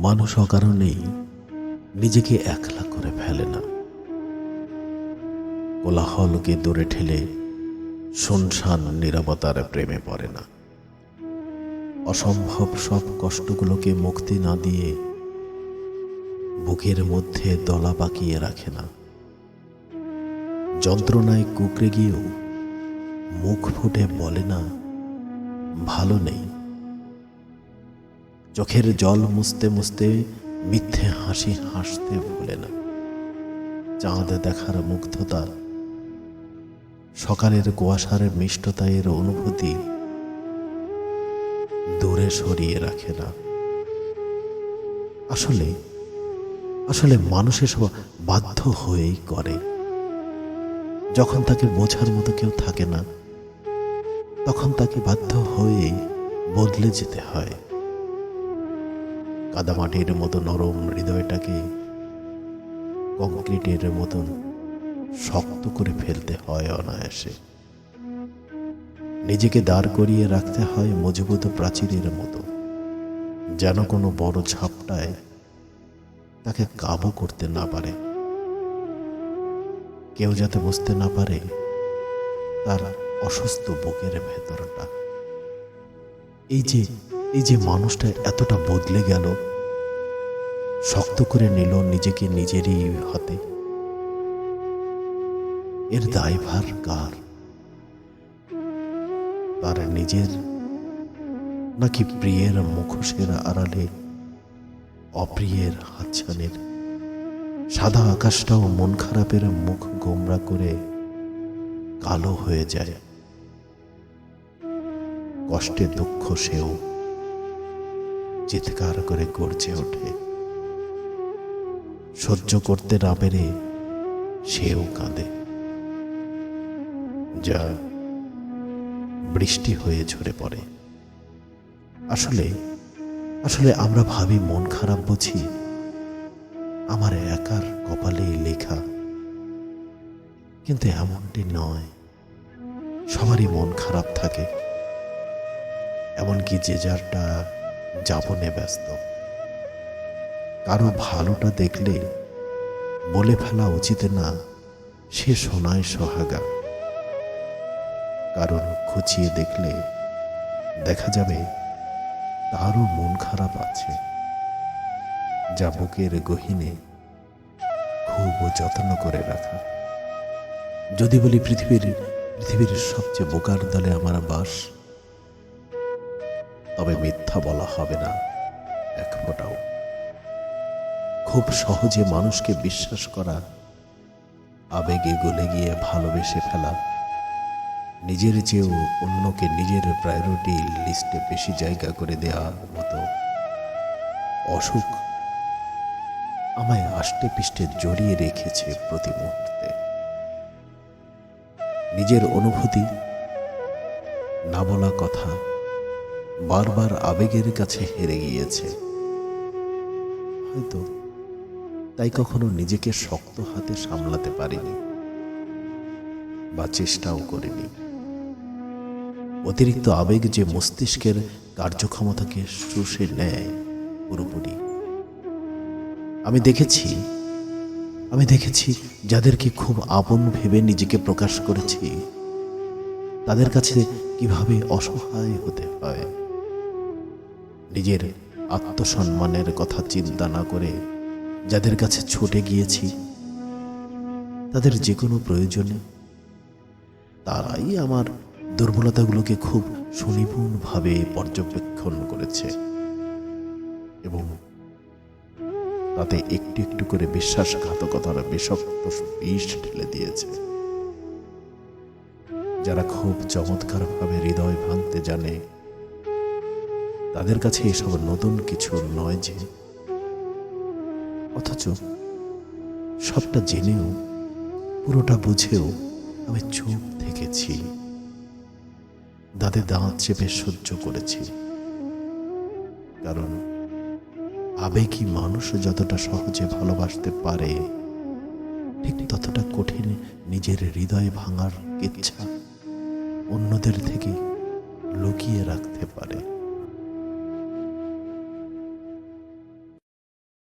মানুষ অকারণেই নিজেকে একলা করে ফেলে না। কোলাহলকে দূরে ঠেলে শুনশান নিরবতার প্রেমে পড়ে না। অসম্ভব সব কষ্টগুলোকে মুক্তি না দিয়ে বুকের মধ্যে দলা পাকিয়ে রাখে না। যন্ত্রণায় কুকড়ে গিয়েও মুখ ফুটে বলে না, ভালো নেই। চোখের জল মুছতে মুছতে মিথ্যে হাসি হাসতে ভুলে না। চাঁদ দেখার মুগ্ধতা, সকালের কুয়াশার মিষ্টতায়ের অনুভূতি দূরে সরিয়ে রাখে না। আসলে আসলে মানুষের সব বাধ্য হয়েই করে। যখন তাকে বোঝার মতো কেউ থাকে না, তখন তাকে বাধ্য হয়েই বদলে যেতে হয়। কাদামাটির মতো নরম হৃদয়টাকে কংক্রিটের মতন শক্ত করে ফেলতে হয় অনায়াসে। নিজেকে দাঁড় করিয়ে রাখতে হয় মজবুত প্রাচীরের মতো, যেন কোনো বড় ঝাপটায় তাকে কাবু করতে না পারে। কেউ যাতে বুঝতে না পারে তার অসুস্থ বুকের ভেতরটা। এই যে এই যে মানুষটা এতটা বদলে গেল, শক্ত করে নিল নিজেকে নিজেরই হাতে। এর দায়ভার কার? তার নিজের নাকি প্রিয়ের মুখোশের আড়ালে অপ্রিয়ের হাতছানের? সাদা আকাশটাও মন খারাপের মুখ গোমরা করে কালো হয়ে যায়। কষ্টে দুঃখ সেও চিৎকার করে গর্জে ওঠে। সহ্য করতে না পেরে সেও কাঁদে। যা বৃষ্টি হয়ে ঝরে পড়ে। আসলে আসলে আমরা ভাবি মন খারাপ বুঝি। আমার একার কপালেই লেখা। কিন্তু এমনটি নয়। সবারই মন খারাপ থাকে। এমনকি যে যারটা যাপনে ব্যস্ত। কারও ভালোটা দেখলে বলে ফেলা উচিত না, সে সোনায় সোহাগা। কারণ খুঁচিয়ে দেখলে দেখা যাবে তারও মন খারাপ আছে। যা বুকের গহিনে খুব যত্ন করে রাখা। যদি বলি পৃথিবীর পৃথিবীর সবচেয়ে বোকার দলে আমার বাস তবে মিথ্যা বলা হবে না। এক ফোঁটাও। খুব সহজে মানুষকে বিশ্বাস করা, আবেগে গলে গিয়ে ভালোবেসে ফেলা, নিজের চেয়েও অন্যকে নিজের প্রায়োরিটি লিস্টে বেশি জায়গা করে দেওয়ার মতো অসুখ আমায় আষ্টে পিষ্টে জড়িয়ে রেখেছে প্রতি মুহূর্তে। নিজের অনুভূতি, না বলা কথা বারবার আবেগের কাছে হেরে গিয়েছে। হয়তো তাই কখনো নিজেকে শক্ত হাতে সামলাতে পারিনি বা চেষ্টাও করিনি। অতিরিক্ত আবেগ যে মস্তিষ্কের কার্যক্ষমতাকে শুষে নেয়, পুরোপুরি। আমি দেখেছি আমি দেখেছি যাদেরকে খুব আপন ভেবে নিজেকে প্রকাশ করেছি, তাদের কাছে কীভাবে অসহায় হতে হয়। নিজের আত্মসম্মানের কথা চিন্তা না করে যাদের কাছে ছুটে গিয়েছি, তাদের যে কোনো প্রয়োজনে, তারাই আমার দুর্বলতাগুলোকে খুব সুনিপুণভাবে পর্যবেক্ষণ করেছে এবং তাতে একটু একটু করে বিশ্বাসঘাতকতার বিষাক্ত বিষ ঢেলে দিয়েছে। যারা খুব চমৎকারভাবে হৃদয় ভাঙতে জানে তাদের কাছে এসব নতুন কিছু নয় যে, অথচ সবটা জেনেও, পুরোটা বুঝেও আমি চুপ থেকেছি। দাঁতে দাঁত চেপে সহ্য করেছি। কারণ আবেগী মানুষ যতটা সহজে ভালোবাসতে পারে, ঠিক ততটা কঠিন নিজের হৃদয় ভাঙার ইচ্ছা অন্যদের থেকে লুকিয়ে রাখতে পারে।